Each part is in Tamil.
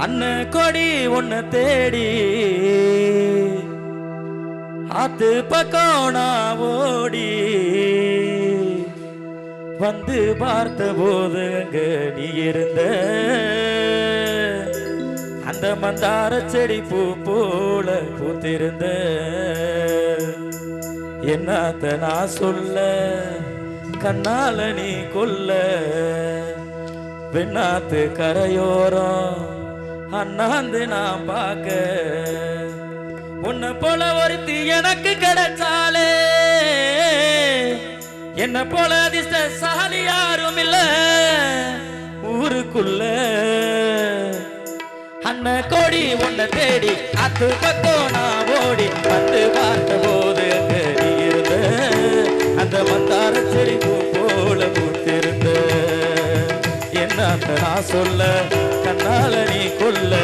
அண்ணன் கொடி ஒன்ன தேடி. ஆத்து பக்கம் நான் ஓடி. வந்து பார்த்த போது நீ இருந்த. அந்த மந்தார செடி பூ போல பூத்திருந்த. என்னத்த நான் சொல்ல கண்ணால நீ கொல்ல. வெண்ணாத்து கரையோரம் அண்ணாந்து நான் பார்க்க. உன்னை போல ஒருத்தி எனக்கு கிடைச்சாலே. என்ன போல அதிர்ஷ்டசாலி யாரும் இல்ல. ஊருக்குள்ள. அண்ண கோடி உன்னை தேடி அத்து பக்கம் நான் ஓடி வந்து பார்த்த போது இருந்த அந்த மந்தார செடி போல பூத்திருந்த என்ன நான் சொல்ல? கண்ணால நீ கொல்ல.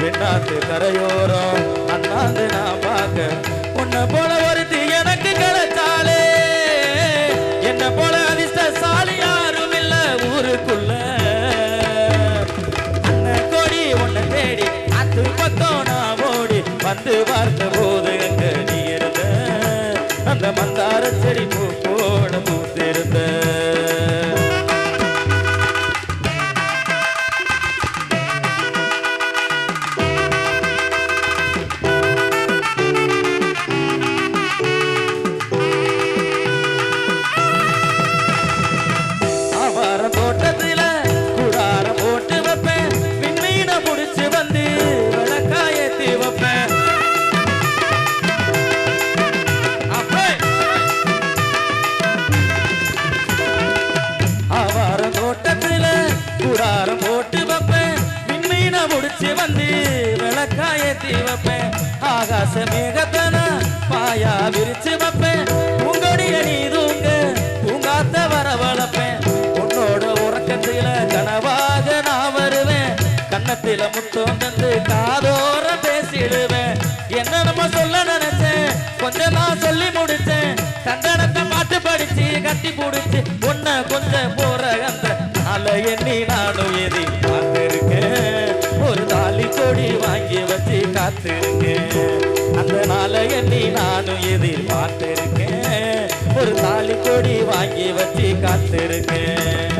வெண்ணாத்து கரையோரம் அண்ணாந்து நான் பார்க்க. உன்னை போல ஒருத்தி எனக்கு கிடைச்சாலே. என்ன போல அதிர்ஷ்டசாலி யாரும் இல்ல ஊருக்குள்ள. அண்ணன் கொடி உன்னை தேடி அத்து பக்கம் நான் ஓடி வந்து பார்த்த போது அங்க நீ இருந்த? அந்த மந்தார செடி பூ ஏத்தி வைப்பேன் ஆகாச மேகத்தன பாயா விரிச்சு வைப்பேன். உங்கொடிய நீ தூங்க பூங்காத்த வளர்ப்பேன் உன்னோட உறக்கத்தில கனவாக நான் வருவேன். கன்னத்தில முத்தம் தந்து காதோர பேசிடுவேன். என்ன நம்ம சொல்ல நினைச்சேன்? கொஞ்சம் நான் சொல்லி முடிச்சேன். தந்தனத்தை பாட்டு படிச்சு கட்டி பிடிச்சு உன்னை கொஞ்சம் போற அந்த நாளை எண்ணி நானும் எதி காத்திருக்கேன் அந்த நாளை எண்ணி நானும் எதிர்பார்த்திருக்கேன். ஒரு தாலி கொடி வாங்கி வச்சு காத்திருக்கேன்.